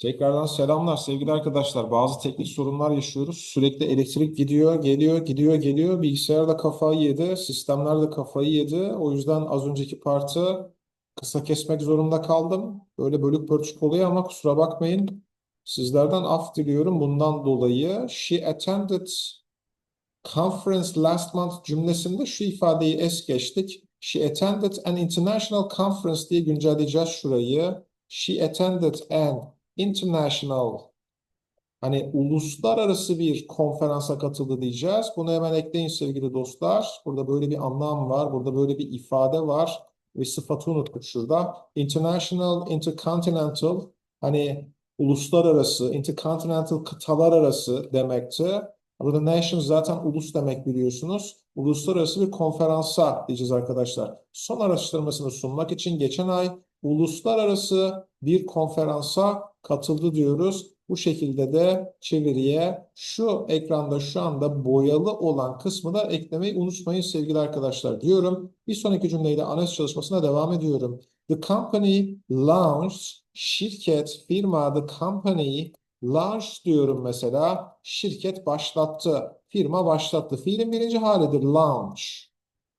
Tekrardan selamlar sevgili arkadaşlar. Bazı teknik sorunlar yaşıyoruz. Sürekli elektrik gidiyor, geliyor, gidiyor, geliyor. Bilgisayar da kafayı yedi, sistemler de kafayı yedi. O yüzden az önceki partı kısa kesmek zorunda kaldım. Böyle bölük pörçük oluyor ama kusura bakmayın. Sizlerden af diliyorum bundan dolayı. She attended conference last month cümlesinde şu ifadeyi es geçtik. She attended an international conference diye güncelleyeceğiz şurayı. She attended an international hani uluslararası bir konferansa katıldı diyeceğiz. Bunu hemen ekleyin sevgili dostlar. Burada böyle bir anlam var. Burada böyle bir ifade var. Ve sıfatı unuttuk şurada. International, intercontinental hani uluslararası, intercontinental kıtalar arası demekti. Burada nation zaten ulus demek biliyorsunuz. Uluslararası bir konferansa diyeceğiz arkadaşlar. Son araştırmasını sunmak için geçen ay uluslararası bir konferansa katıldı diyoruz. Bu şekilde de çeviriye şu ekranda şu anda boyalı olan kısmı da eklemeyi unutmayın sevgili arkadaşlar diyorum. Bir sonraki cümleyle analiz çalışmasına devam ediyorum. The company launched, şirket, firma, the company Launch diyorum mesela. Şirket başlattı. Firma başlattı. Fiilin birinci halidir launch.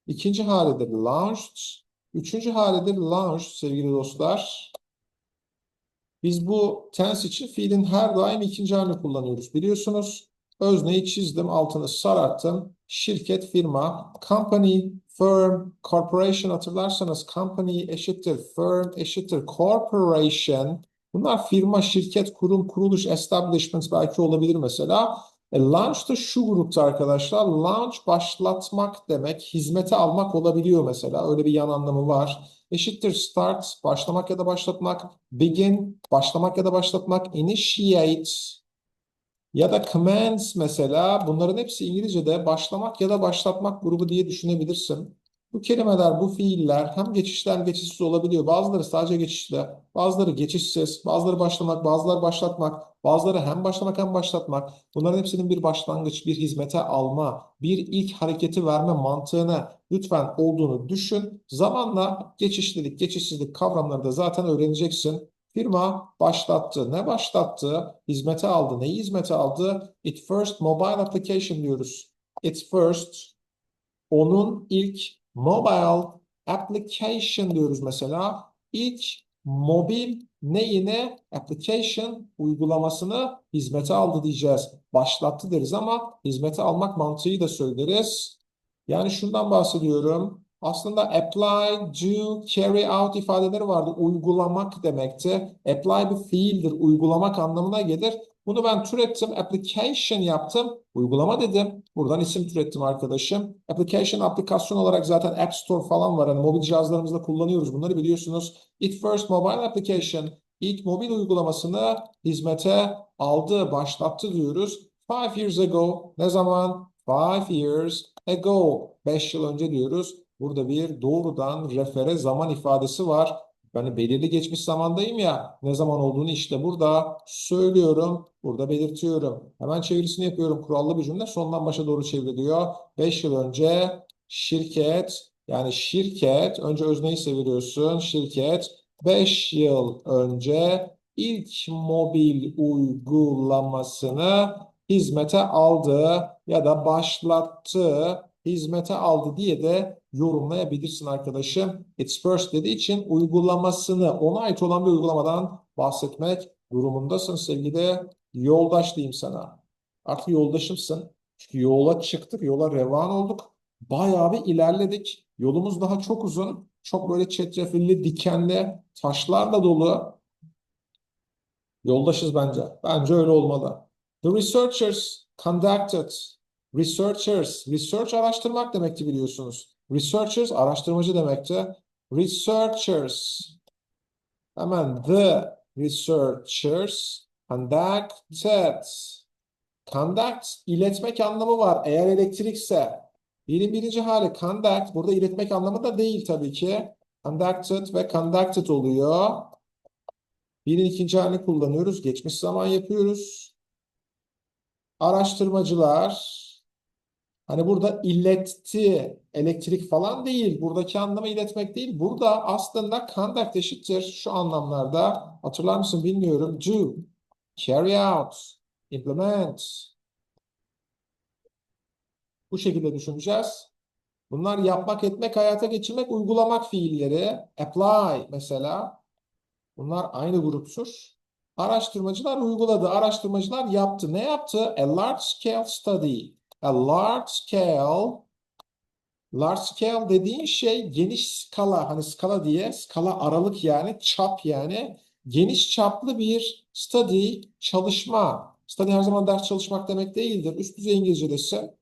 İkinci halidir launched. Üçüncü halidir launched sevgili dostlar. Biz bu tense için fiilin her daim ikinci halini kullanıyoruz. Biliyorsunuz özneyi çizdim, altını sararttım. Şirket, firma, company, firm, corporation hatırlarsanız company eşittir, firm eşittir, corporation Bunlar firma, şirket, kurum, kuruluş, establishment belki olabilir mesela. E, launch da şu grupta arkadaşlar. Launch başlatmak demek, hizmete almak olabiliyor mesela. Öyle bir yan anlamı var. Eşittir start, başlamak ya da başlatmak. Begin, başlamak ya da başlatmak. Initiate ya da commence mesela. Bunların hepsi İngilizce'de başlamak ya da başlatmak grubu diye düşünebilirsin. Bu kelimeler, bu fiiller hem geçişler geçişsiz olabiliyor. Bazıları sadece geçişli, bazıları geçişsiz, bazıları başlamak, bazıları başlatmak, bazıları hem başlamak hem başlatmak. Bunların hepsinin bir başlangıç, bir hizmete alma, bir ilk hareketi verme mantığını lütfen olduğunu düşün. Zamanla geçişlilik, geçişsizlik kavramları da zaten öğreneceksin. Firma başlattı. Ne başlattı? Hizmete aldı. Neyi hizmete aldı? It first mobile application diyoruz. It first onun ilk Mobile application diyoruz mesela. İlk mobil neyine application uygulamasını hizmete aldı diyeceğiz. Başlattı deriz ama hizmete almak mantığıyla da söyleriz. Yani şundan bahsediyorum. Aslında apply, do, carry out ifadeleri vardı. Uygulamak demekti. Apply bir fiildir. Uygulamak anlamına gelir. Bunu ben türettim. Application yaptım. Uygulama dedim. Buradan isim türettim arkadaşım. Application aplikasyon olarak zaten App Store falan var. Hani mobil cihazlarımızda kullanıyoruz. Bunları biliyorsunuz. It first mobile application ilk mobil uygulamasını hizmete aldı, başlattı diyoruz. Five years ago. Ne zaman? Five years ago. Beş yıl önce diyoruz. Burada bir doğrudan refere zaman ifadesi var. Ben belirli geçmiş zamandayım ya. Ne zaman olduğunu işte burada söylüyorum. Burada belirtiyorum. Hemen çevirisini yapıyorum. Kurallı bir cümle. Sondan başa doğru çevriliyor. 5 yıl önce şirket yani şirket önce özneyi çeviriyorsun. Şirket 5 yıl önce ilk mobil uygulamasını hizmete aldı ya da başlattı, hizmete aldı diye de yorumlayabilirsin arkadaşım. It's first dediği için uygulamasını, ona ait olan bir uygulamadan bahsetmek durumundasın sevgili yoldaş diyeyim sana. Artık yoldaşımsın. Çünkü yola çıktık, yola revan olduk. Bayağı bir ilerledik. Yolumuz daha çok uzun. Çok böyle çetrefilli, dikenli, taşlarla dolu. Yoldaşız bence. Bence öyle olmalı. The researchers conducted Researchers, research araştırmak demekti biliyorsunuz. Researchers araştırmacı demekti. Researchers. Hemen the researchers conducted. Conduct iletmek anlamı var. Eğer elektrikse. Birin birinci hali conduct. Burada iletmek anlamı da değil tabii ki. Conducted ve conducted oluyor. Birin ikinci halini kullanıyoruz. Geçmiş zaman yapıyoruz. Araştırmacılar Hani burada iletti, elektrik falan değil. Buradaki anlamı iletmek değil. Burada aslında conduct eşittir şu anlamlarda. Hatırlar mısın bilmiyorum. Do. carry out, implement. Bu şekilde düşüneceğiz. Bunlar yapmak, etmek, hayata geçirmek, uygulamak fiilleri. Apply mesela. Bunlar aynı gruptur. Araştırmacılar uyguladı, araştırmacılar yaptı. Ne yaptı? A large scale study. Large scale Large scale dediğin şey geniş skala hani skala diye skala aralık yani çap yani geniş çaplı bir study çalışma. Study her zaman ders çalışmak demek değildir. Üst düzey İngilizce'desi.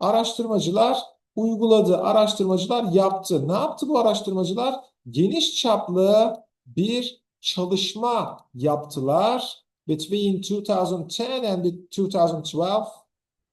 Araştırmacılar uyguladı, araştırmacılar yaptı. Ne yaptı bu araştırmacılar? Geniş çaplı bir çalışma yaptılar. Between 2010 and 2012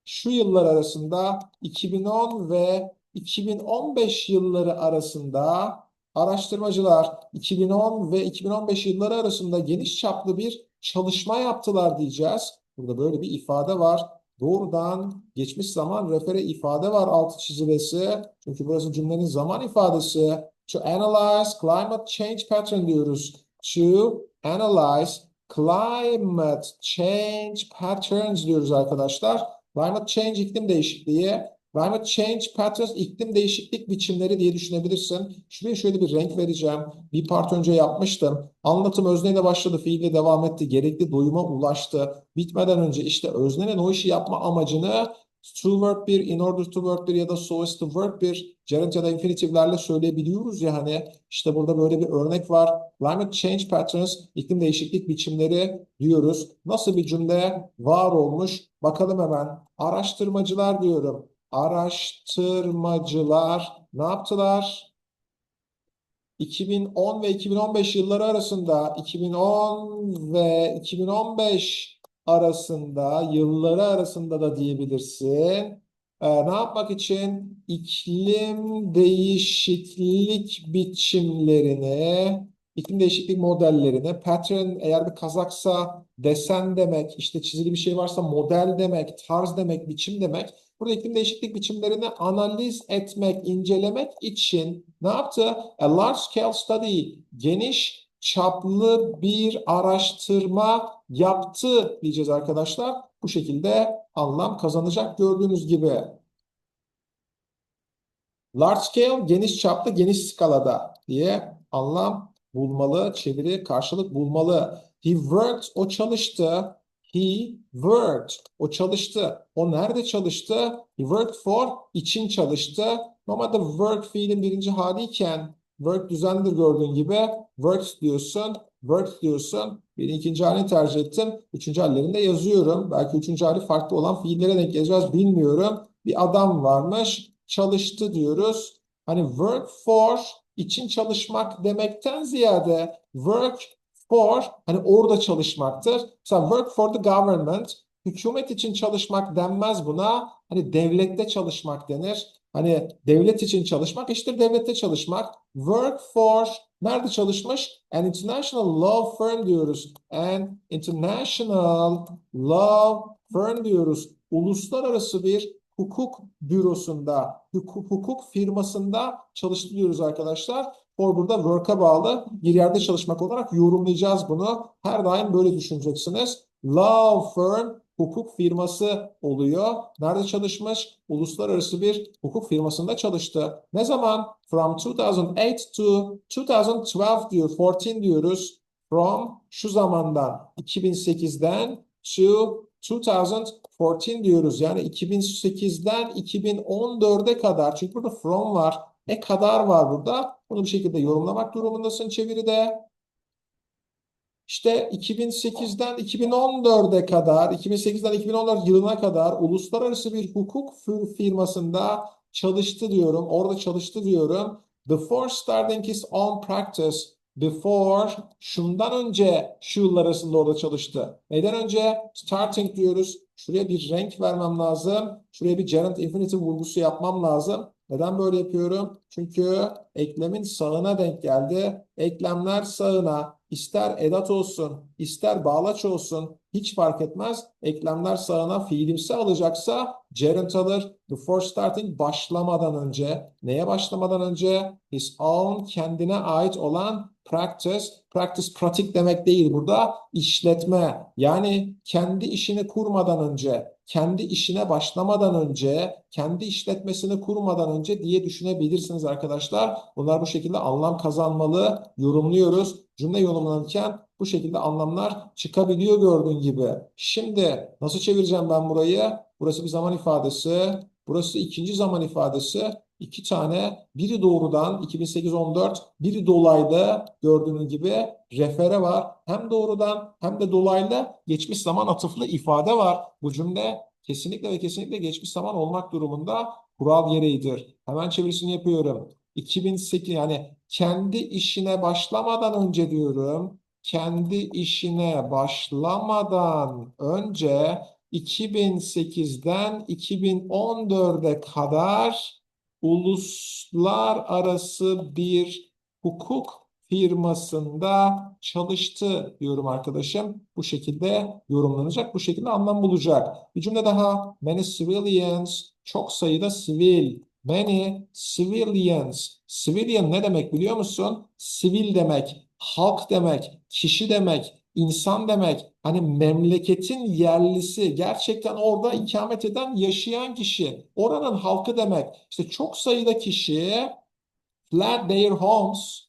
şu yıllar arasında 2010 ve 2015 yılları arasında araştırmacılar 2010 ve 2015 yılları arasında geniş çaplı bir çalışma yaptılar diyeceğiz. Burada böyle bir ifade var. Doğrudan geçmiş zaman refere ifade var altı çizilesi. Çünkü burası cümlenin zaman ifadesi. To analyze climate change pattern diyoruz. To analyze climate change patterns diyoruz arkadaşlar. Climate change iklim değişikliği Climate change patterns iklim değişiklik biçimleri diye düşünebilirsin. Şuraya şöyle bir renk vereceğim. Bir part önce yapmıştım. Anlatım özneyle başladı, fiille devam etti. Gerekli doyuma ulaştı. Bitmeden önce işte öznenin o işi yapma amacını to work bir, in order to work bir ya da so as to work bir gerund ya da infinitiflerle söyleyebiliyoruz ya hani işte burada böyle bir örnek var. Climate change patterns, iklim değişiklik biçimleri diyoruz. Nasıl bir cümle var olmuş? Bakalım hemen. Araştırmacılar diyorum araştırmacılar ne yaptılar? 2010 ve 2015 yılları arasında 2010 ve 2015 arasında yılları arasında da diyebilirsin. Ee, ne yapmak için? İklim değişiklik biçimlerini, iklim değişiklik modellerini, pattern eğer bir kazaksa desen demek, işte çizili bir şey varsa model demek, tarz demek, biçim demek. Burada iklim değişiklik biçimlerini analiz etmek, incelemek için ne yaptı? A large scale study, geniş çaplı bir araştırma yaptı diyeceğiz arkadaşlar. Bu şekilde anlam kazanacak gördüğünüz gibi. Large scale, geniş çaplı, geniş skalada diye anlam bulmalı, çeviri karşılık bulmalı. He worked, o çalıştı. He worked. O çalıştı. O nerede çalıştı? He worked for için çalıştı. Normalde work fiilin birinci haliyken work düzenlidir gördüğün gibi. Works diyorsun. Work diyorsun. Bir ikinci halini tercih ettim. Üçüncü hallerinde yazıyorum. Belki üçüncü hali farklı olan fiillere denk geleceğiz bilmiyorum. Bir adam varmış. Çalıştı diyoruz. Hani work for için çalışmak demekten ziyade work for hani orada çalışmaktır. Mesela work for the government hükümet için çalışmak denmez buna. Hani devlette çalışmak denir. Hani devlet için çalışmak işte devlette çalışmak. Work for nerede çalışmış? An international law firm diyoruz. An international law firm diyoruz. Uluslararası bir hukuk bürosunda, hukuk, hukuk firmasında çalıştı diyoruz arkadaşlar. For burada work'a bağlı bir yerde çalışmak olarak yorumlayacağız bunu. Her daim böyle düşüneceksiniz. Law firm hukuk firması oluyor. Nerede çalışmış? Uluslararası bir hukuk firmasında çalıştı. Ne zaman? From 2008 to 2012 diyor. 14 diyoruz. From şu zamandan 2008'den to 2014 diyoruz. Yani 2008'den 2014'e kadar. Çünkü burada from var. E kadar var burada. Bunu bir şekilde yorumlamak durumundasın çeviride. İşte 2008'den 2014'e kadar, 2008'den 2014 yılına kadar uluslararası bir hukuk firmasında çalıştı diyorum. Orada çalıştı diyorum. Before starting his own practice, before şundan önce şu yıllar arasında orada çalıştı. Neden önce? Starting diyoruz. Şuraya bir renk vermem lazım. Şuraya bir gerund infinitive vurgusu yapmam lazım. Neden böyle yapıyorum? Çünkü eklemin sağına denk geldi. Eklemler sağına ister edat olsun, ister bağlaç olsun, hiç fark etmez. Eklemler sağına fiilimsi alacaksa gerund alır. Before starting başlamadan önce. Neye başlamadan önce? His own kendine ait olan practice. Practice pratik demek değil burada. işletme. Yani kendi işini kurmadan önce, kendi işine başlamadan önce, kendi işletmesini kurmadan önce diye düşünebilirsiniz arkadaşlar. Bunlar bu şekilde anlam kazanmalı. Yorumluyoruz. Cümle yorumlanırken bu şekilde anlamlar çıkabiliyor gördüğün gibi. Şimdi nasıl çevireceğim ben burayı? Burası bir zaman ifadesi. Burası ikinci zaman ifadesi. İki tane biri doğrudan 2008-14 biri dolaylı gördüğünüz gibi refere var. Hem doğrudan hem de dolaylı geçmiş zaman atıflı ifade var. Bu cümle kesinlikle ve kesinlikle geçmiş zaman olmak durumunda kural gereğidir. Hemen çevirisini yapıyorum. 2008 yani kendi işine başlamadan önce diyorum. Kendi işine başlamadan önce 2008'den 2014'e kadar uluslararası bir hukuk firmasında çalıştı diyorum arkadaşım. Bu şekilde yorumlanacak, bu şekilde anlam bulacak. Bir cümle daha. Many civilians, çok sayıda sivil. Many civilians. Civilian ne demek biliyor musun? Sivil demek, halk demek, kişi demek, insan demek. Hani memleketin yerlisi, gerçekten orada ikamet eden, yaşayan kişi. Oranın halkı demek. İşte çok sayıda kişi fled their homes,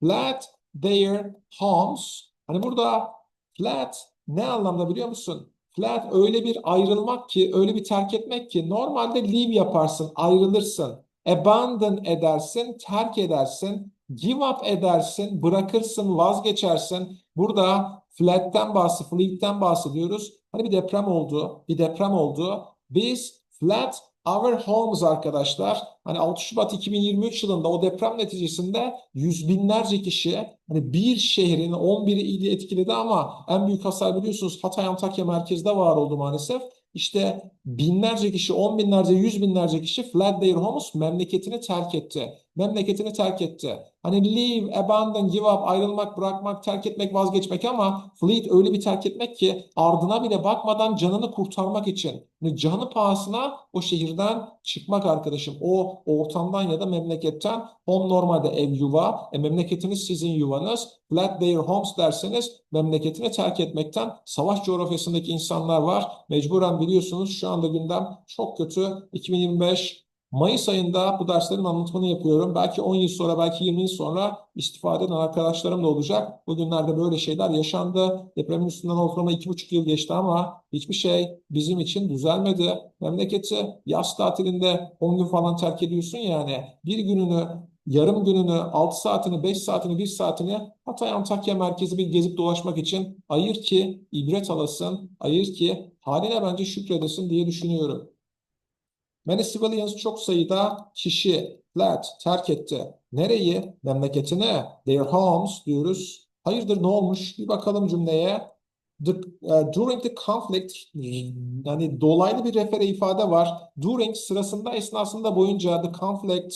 fled their homes. Hani burada fled ne anlamda biliyor musun? Fled öyle bir ayrılmak ki, öyle bir terk etmek ki normalde leave yaparsın, ayrılırsın. Abandon edersin, terk edersin. Give up edersin, bırakırsın, vazgeçersin. Burada flat'ten bahsediyoruz, fleet'ten bahsediyoruz. Hani bir deprem oldu, bir deprem oldu. Biz flat our homes arkadaşlar. Hani 6 Şubat 2023 yılında o deprem neticesinde yüz binlerce kişi hani bir şehrin 11 ili etkiledi ama en büyük hasar biliyorsunuz Hatay Antakya merkezde var oldu maalesef. İşte binlerce kişi, on binlerce, yüz binlerce kişi fled their homes memleketini terk etti. Memleketini terk etti. Hani leave, abandon, give up, ayrılmak, bırakmak, terk etmek, vazgeçmek ama fleet öyle bir terk etmek ki ardına bile bakmadan canını kurtarmak için. Yani canı pahasına o şehirden çıkmak arkadaşım. O ortamdan ya da memleketten home normalde ev yuva. E, memleketiniz sizin yuvanız. Fled their homes derseniz memleketini terk etmekten savaş coğrafyasındaki insanlar var. Mecburen biliyorsunuz şu anda gündem çok kötü. 2025 Mayıs ayında bu derslerin anlatımını yapıyorum. Belki 10 yıl sonra, belki 20 yıl sonra istifade eden arkadaşlarım da olacak. Bugünlerde böyle şeyler yaşandı. Depremin üstünden ortalama 2,5 yıl geçti ama hiçbir şey bizim için düzelmedi. Memleketi yaz tatilinde 10 gün falan terk ediyorsun yani. Bir gününü yarım gününü, 6 saatini, 5 saatini, 1 saatini Hatay Antakya merkezi bir gezip dolaşmak için ayır ki ibret alasın, ayır ki haline bence şükredesin diye düşünüyorum. Many civilians çok sayıda kişi fled, terk etti. Nereyi? Memleketine. Their homes diyoruz. Hayırdır ne olmuş? Bir bakalım cümleye. The, uh, during the conflict yani dolaylı bir refere ifade var. During sırasında esnasında boyunca the conflict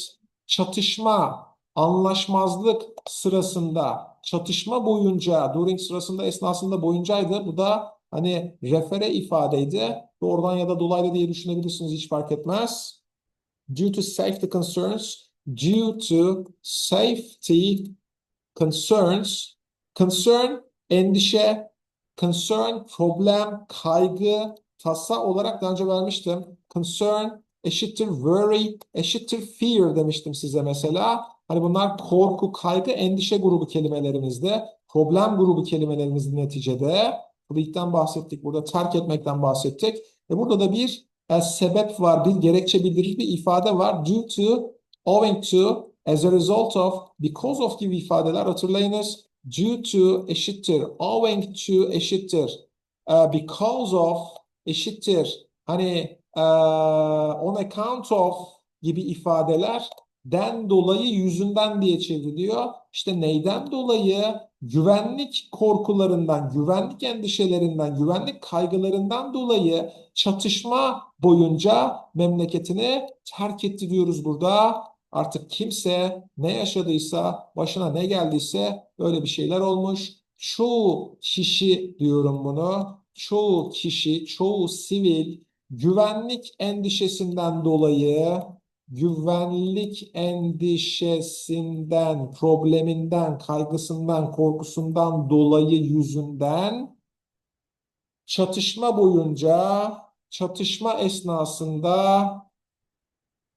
çatışma, anlaşmazlık sırasında çatışma boyunca during sırasında esnasında boyuncaydı. Bu da hani refere ifadeydi. Doğrudan ya da dolaylı diye düşünebilirsiniz hiç fark etmez. Due to safety concerns, due to safety concerns, concern endişe, concern problem, kaygı, tasa olarak daha önce vermiştim. Concern eşittir worry, eşittir fear demiştim size mesela. Hani bunlar korku, kaygı, endişe grubu kelimelerimizde, problem grubu kelimelerimizin neticede. Fleet'ten bahsettik, burada terk etmekten bahsettik. Ve burada da bir e, sebep var, bir gerekçe bildirir bir ifade var. Due to, owing to, as a result of, because of gibi ifadeler hatırlayınız. Due to eşittir, owing to eşittir, uh, because of eşittir. Hani uh, on account of gibi ifadeler den dolayı yüzünden diye çevriliyor. İşte neyden dolayı? Güvenlik korkularından, güvenlik endişelerinden, güvenlik kaygılarından dolayı çatışma boyunca memleketini terk etti diyoruz burada. Artık kimse ne yaşadıysa, başına ne geldiyse böyle bir şeyler olmuş. Çoğu kişi diyorum bunu. çoğu kişi, çoğu sivil güvenlik endişesinden dolayı güvenlik endişesinden, probleminden, kaygısından, korkusundan dolayı yüzünden çatışma boyunca, çatışma esnasında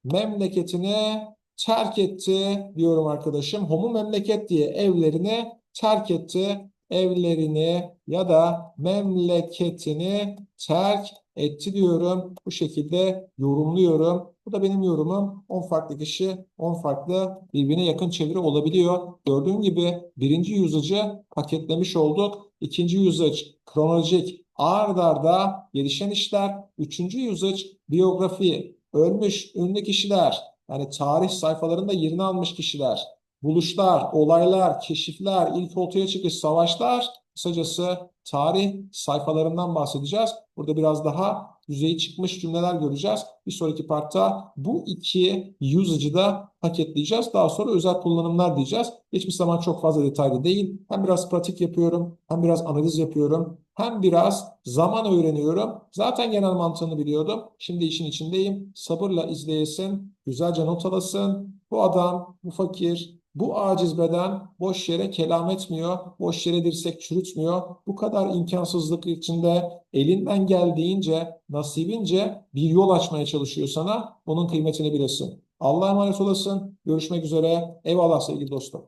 memleketini terk etti diyorum arkadaşım. Homu memleket diye evlerini terk etti. Evlerini ya da memleketini terk etti diyorum. Bu şekilde yorumluyorum. Bu da benim yorumum. 10 farklı kişi 10 farklı birbirine yakın çeviri olabiliyor. Gördüğün gibi birinci usage'ı paketlemiş olduk. İkinci usage kronolojik ard arda gelişen işler. Üçüncü usage biyografi, ölmüş ünlü kişiler, yani tarih sayfalarında yerini almış kişiler, buluşlar, olaylar, keşifler, ilk ortaya çıkış savaşlar, kısacası tarih sayfalarından bahsedeceğiz. Burada biraz daha yüzeyi çıkmış cümleler göreceğiz. Bir sonraki partta bu iki usage'ı da paketleyeceğiz. Daha sonra özel kullanımlar diyeceğiz. Geçmiş zaman çok fazla detaylı değil. Hem biraz pratik yapıyorum, hem biraz analiz yapıyorum, hem biraz zaman öğreniyorum. Zaten genel mantığını biliyordum. Şimdi işin içindeyim. Sabırla izleyesin, güzelce not alasın. Bu adam, bu fakir, bu aciz beden boş yere kelam etmiyor, boş yere dirsek çürütmüyor. Bu kadar imkansızlık içinde elinden geldiğince, nasibince bir yol açmaya çalışıyor sana. Onun kıymetini bilesin. Allah'a emanet olasın. Görüşmek üzere. Eyvallah sevgili dostum.